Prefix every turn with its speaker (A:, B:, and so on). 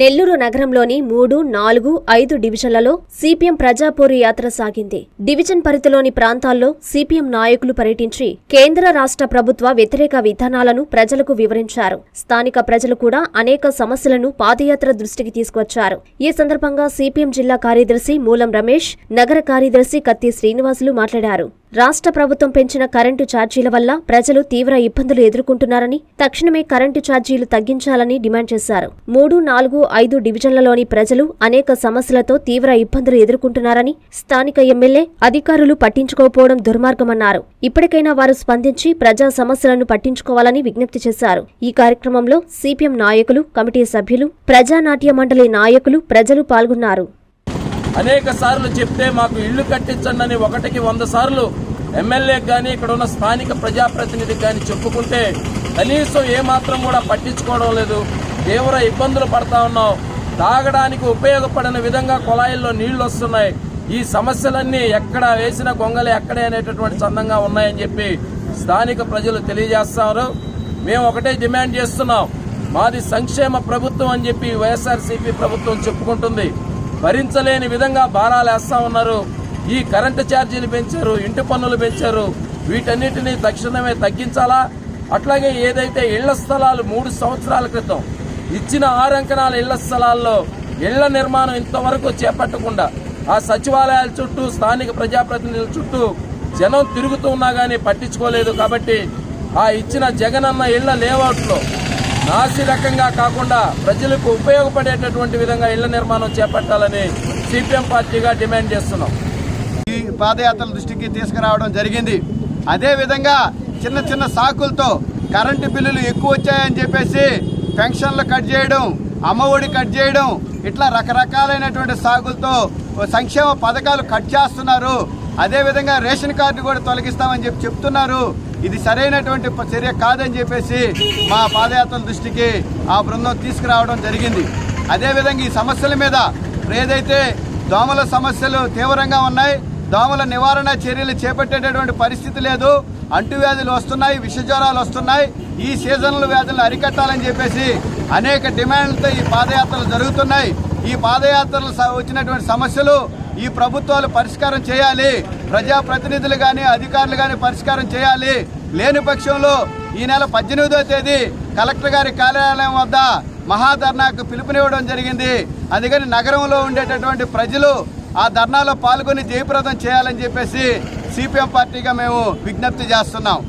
A: నెల్లూరు నగరంలోని మూడు నాలుగు ఐదు డివిజన్లలో సిపిఎం ప్రజాపోరు యాత్ర సాగింది. డివిజన్ పరిధిలోని ప్రాంతాల్లో సిపిఎం నాయకులు పర్యటించి కేంద్ర రాష్ట్ర ప్రభుత్వ వ్యతిరేక విధానాలను ప్రజలకు వివరించారు. స్థానిక ప్రజలు కూడా అనేక సమస్యలను పాదయాత్ర దృష్టికి తీసుకొచ్చారు. ఈ సందర్భంగా సిపిఎం జిల్లా కార్యదర్శి మూలం రమేష్ నగర కార్యదర్శి కత్తి శ్రీనివాసులు మాట్లాడారు. రాష్ట్ర ప్రభుత్వం పెంచిన కరెంటు ఛార్జీల వల్ల ప్రజలు తీవ్ర ఇబ్బందులు ఎదుర్కొంటున్నారని తక్షణమే కరెంటు ఛార్జీలు తగ్గించాలని డిమాండ్ చేశారు. మూడు నాలుగు ఐదు డివిజన్లలోని ప్రజలు అనేక సమస్యలతో తీవ్ర ఇబ్బందులు ఎదుర్కొంటున్నారని స్థానిక ఎమ్మెల్యే అధికారులు పట్టించుకోకపోవడం దుర్మార్గమన్నారు. ఇప్పటికైనా వారు స్పందించి ప్రజా సమస్యలను పట్టించుకోవాలని విజ్ఞప్తి చేశారు. ఈ కార్యక్రమంలో సిపిఎం నాయకులు కమిటీ సభ్యులు ప్రజానాట్య మండలి నాయకులు ప్రజలు పాల్గొన్నారు.
B: అనేక సార్లు చెప్తే మాకు ఇళ్ళు కట్టించండి అని ఒకటికి వంద సార్లు ఎమ్మెల్యేకి కానీ ఇక్కడ ఉన్న స్థానిక ప్రజాప్రతినిధికి కానీ చెప్పుకుంటే కనీసం ఏమాత్రం కూడా పట్టించుకోవడం లేదు. తీవ్ర ఇబ్బందులు పడతా ఉన్నాం. తాగడానికి ఉపయోగపడిన విధంగా కుళాయిల్లో నీళ్ళు వస్తున్నాయి. ఈ సమస్యలన్నీ ఎక్కడ వేసిన గొంగలు ఎక్కడే అనేటటువంటి చందంగా ఉన్నాయని చెప్పి స్థానిక ప్రజలు తెలియజేస్తున్నారు. మేము ఒకటే డిమాండ్ చేస్తున్నాం. మాది సంక్షేమ ప్రభుత్వం అని చెప్పి వైఎస్ఆర్సీపీ ప్రభుత్వం చెప్పుకుంటుంది. భరించలేని విధంగా భారాలు వేస్తా ఉన్నారు. ఈ కరెంటు ఛార్జీలు పెంచారు ఇంటి పన్నులు పెంచారు. వీటన్నిటిని తక్షణమే తగ్గించాలా? అట్లాగే ఏదైతే ఇళ్ళ స్థలాలు మూడు సంవత్సరాల క్రితం ఇచ్చిన ఆరంకణాల ఇళ్ళ స్థలాల్లో ఇళ్ళ నిర్మాణం ఇంతవరకు చేపట్టకుండా ఆ సచివాలయాల చుట్టూ స్థానిక ప్రజాప్రతినిధుల చుట్టూ జనం తిరుగుతూ ఉన్నా కానీ పట్టించుకోలేదు. కాబట్టి ఆ ఇచ్చిన జగనన్న ఇళ్ళ లేఅవుట్లో నాసి రకంగా కాకుండా ప్రజలకు ఉపయోగపడేటటువంటి విధంగా ఇళ్ళ నిర్మాణం చేపట్టాలని సిపిఎం పార్టీగా డిమాండ్ చేస్తున్నాం.
C: ఈ పాదయాత్రల దృష్టికి తీసుకురావడం జరిగింది. అదే విధంగా చిన్న చిన్న సాకులతో కరెంటు బిల్లులు ఎక్కువ వచ్చాయని చెప్పేసి పెన్షన్లు కట్ చేయడం అమ్మఒడి కట్ చేయడం ఇట్లా రకరకాలైనటువంటి సాకులతో సంక్షేమ పథకాలు కట్ చేస్తున్నారు. అదే విధంగా రేషన్ కార్డు కూడా తొలగిస్తామని చెప్పి చెప్తున్నారు. ఇది సరైనటువంటి చర్య కాదని చెప్పేసి మా పాదయాత్రల దృష్టికి ఆ బృందం తీసుకురావడం జరిగింది. అదేవిధంగా ఈ సమస్యల మీద ఏదైతే దోమల సమస్యలు తీవ్రంగా ఉన్నాయి దోమల నివారణ చర్యలు చేపట్టేటటువంటి పరిస్థితి లేదు. అంటువ్యాధులు వస్తున్నాయి విష జ్వరాలు వస్తున్నాయి. ఈ సీజనల్ వ్యాధులను అరికట్టాలని చెప్పేసి అనేక డిమాండ్లతో ఈ పాదయాత్రలు జరుగుతున్నాయి. ఈ పాదయాత్రలు వచ్చినటువంటి సమస్యలు ఈ ప్రభుత్వాలు పరిష్కారం చేయాలి. ప్రజాప్రతినిధులు కానీ అధికారులు కానీ పరిష్కారం చేయాలి. లేని పక్షంలో ఈ నెల పద్దెనిమిదో తేదీ కలెక్టర్ గారి కార్యాలయం వద్ద మహాధర్నాకు పిలుపునివ్వడం జరిగింది. అందుకని నగరంలో ఉండేటటువంటి ప్రజలు ఆ ధర్నాలో పాల్గొని జయప్రదం చేయాలని చెప్పేసి సిపిఎం పార్టీగా మేము విజ్ఞప్తి చేస్తున్నాం.